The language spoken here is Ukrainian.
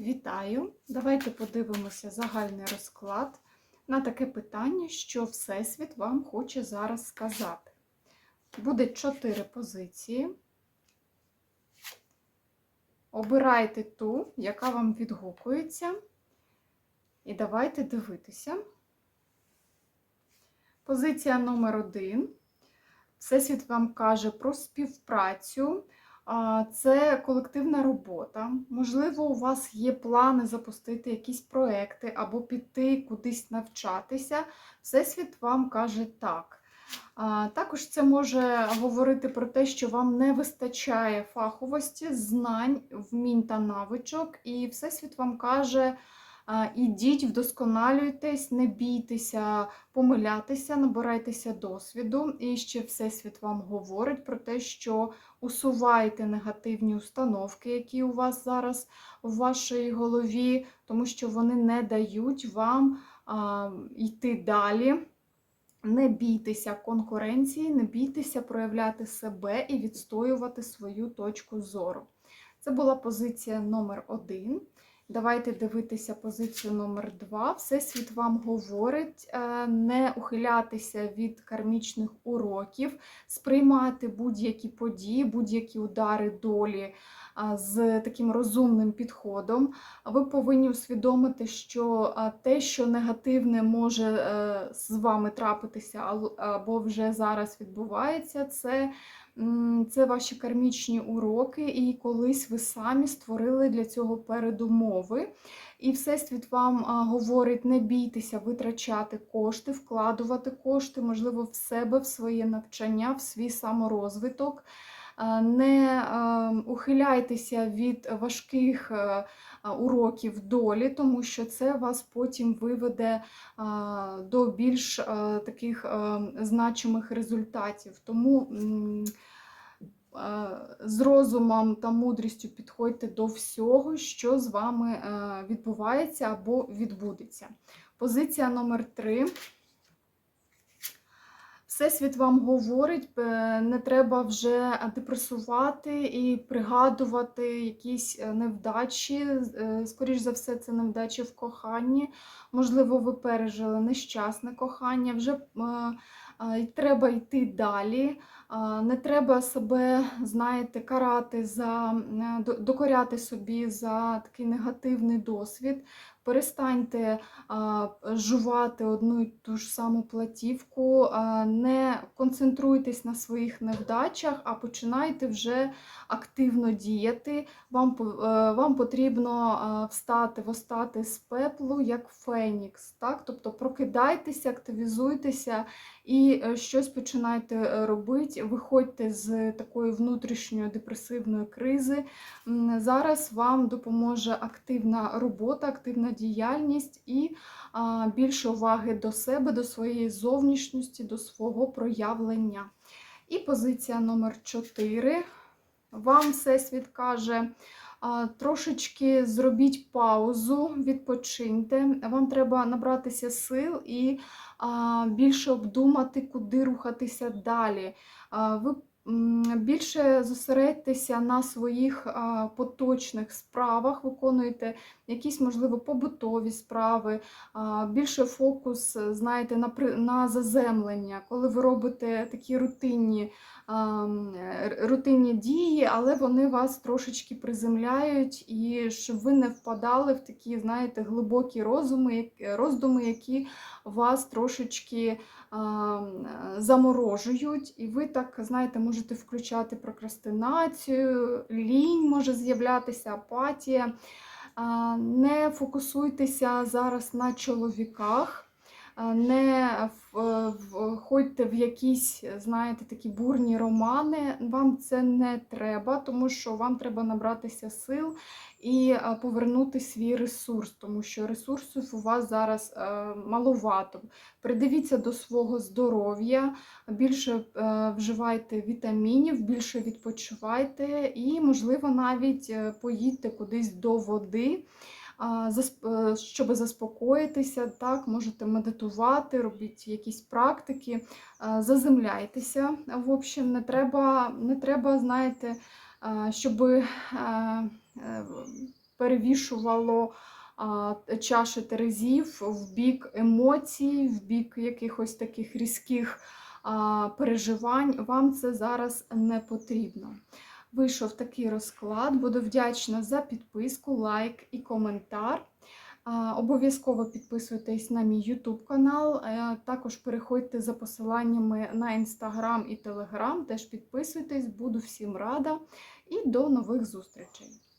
Вітаю! Давайте подивимося загальний розклад на таке питання, що Всесвіт вам хоче зараз сказати. Буде чотири позиції. Обирайте ту, яка вам відгукується. І давайте дивитися. Позиція номер один. Всесвіт вам каже про співпрацю. Це колективна робота. Можливо, у вас є плани запустити якісь проекти або піти кудись навчатися. Всесвіт вам каже так. Також це може говорити про те, що вам не вистачає фаховості, знань, вмінь та навичок, і Всесвіт вам каже. Ідіть, вдосконалюйтесь, не бійтеся помилятися, набирайтеся досвіду. І ще Всесвіт вам говорить про те, що усувайте негативні установки, які у вас зараз в вашій голові, тому що вони не дають вам а, йти далі. Не бійтеся конкуренції, не бійтеся проявляти себе і відстоювати свою точку зору. Це була позиція номер один. Давайте дивитися позицію номер два. Всесвіт вам говорить е, не ухилятися від кармічних уроків, сприймати будь-які події, будь-які удари долі з таким розумним підходом. Ви повинні усвідомити, що те, що негативне може е, з вами трапитися, або вже зараз відбувається, це це ваші кармічні уроки, і колись ви самі створили для цього передумови. І Всесвіт вам говорить: не бійтеся витрачати кошти, вкладувати кошти, можливо, в себе, в своє навчання, в свій саморозвиток. Не ухиляйтеся від важких е, уроків долі, тому що це вас потім виведе до більш таких значимих результатів. Тому з розумом та мудрістю підходьте до всього, що з вами е, відбувається або відбудеться. Позиція номер три. Всесвіт вам говорить, е, не треба вже депресувати і пригадувати якісь е, невдачі. Скоріш за все, це невдачі в коханні. Можливо, ви пережили нещасне кохання, вже треба йти далі. Не треба себе, знаєте, карати за докоряти собі за такий негативний досвід. Перестаньте жувати одну і ту ж саму платівку, не концентруйтесь на своїх невдачах, а починайте вже активно діяти. Вам е, вам потрібно встати, востати з пеплу, як Фенікс. Так? Тобто прокидайтеся, активізуйтеся і е, щось починайте е, робити, виходьте з такої внутрішньої депресивної кризи. Зараз вам допоможе активна робота, активна діяльність і більше уваги до себе, до своєї зовнішності, до свого проявлення. І позиція номер 4. Вам Всесвіт каже, трошечки зробіть паузу, відпочиньте. Вам треба набратися сил і більше обдумати, куди рухатися далі. Ви більше зосередьтеся на своїх поточних справах, виконуєте якісь, можливо, побутові справи, більше фокус, знаєте, на на заземлення, коли ви робите такі рутинні рутинні дії, але вони вас трошечки приземляють, і щоб ви не впадали в такі, знаєте, глибокі розуми, роздуми, які вас трошечки заморожують, і ви так, знаєте, можете включати прокрастинацію, лінь може з'являтися, апатія. Не фокусуйтеся зараз на чоловіках не входьте в якісь, знаєте, такі бурні романи. Вам це не треба, тому що вам треба набратися сил і повернути свій ресурс, тому що ресурсів у вас зараз е, маловато. Придивіться до свого здоров'я, більше е, вживайте вітамінів, більше відпочивайте і, можливо, навіть е, поїдьте кудись до води. Е, щоб заспокоїтися, так, можете медитувати, робіть якісь практики, заземляйтеся. В общем, не треба, не треба, знаєте, щоб е, перевішувало чаші терезів в бік емоцій, в бік якихось таких різких переживань. Вам це зараз не потрібно. Вийшов такий розклад. Буду вдячна за підписку, лайк і коментар. Обов'язково підписуйтесь на мій YouTube канал. е, Також переходьте за посиланнями на Instagram і Telegram. Теж підписуйтесь, буду всім рада. І до нових зустрічей!